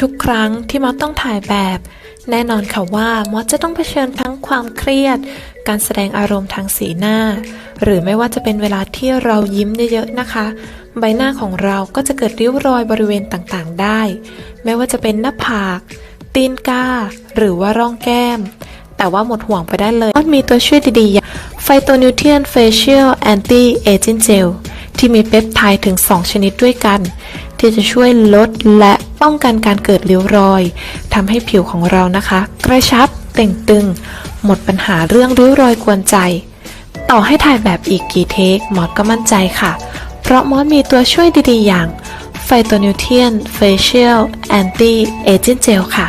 ทุกครั้งที่มอสต้องถ่ายแบบ แน่นอนค่ะว่ามอสจะต้องเผชิญทั้งความเครียด การแสดงอารมณ์ทางสีหน้า หรือไม่ว่าจะเป็นเวลาที่เรายิ้มเยอะๆนะคะ ใบหน้าของเราก็จะเกิดริ้วรอยบริเวณต่างๆได้ ไม่ว่าจะเป็นหน้าผาก ตีนกาหรือว่าร่องแก้ม แต่ว่าหมดห่วงไปได้เลยมอสมีตัวช่วยดีๆอย่างไฟโตนิวเทียนเฟเชียลแอนตี้เอจิงเจลที่มีเปปไทด์ถึง 2 ชนิดด้วยกัน ที่จะช่วยลดและ ป้องกันการเกิดริ้วรอยทำให้ผิวของเรานะคะ กระชับเต่งตึง หมดปัญหาเรื่องริ้วรอยกวนใจ ต่อให้ถ่ายแบบอีกกี่เทคมอสก็มั่นใจค่ะ เพราะมอสมีตัวช่วยดีๆอย่างไฟโตนิวเทียนเฟเชียลแอนตี้เอจินเจลค่ะ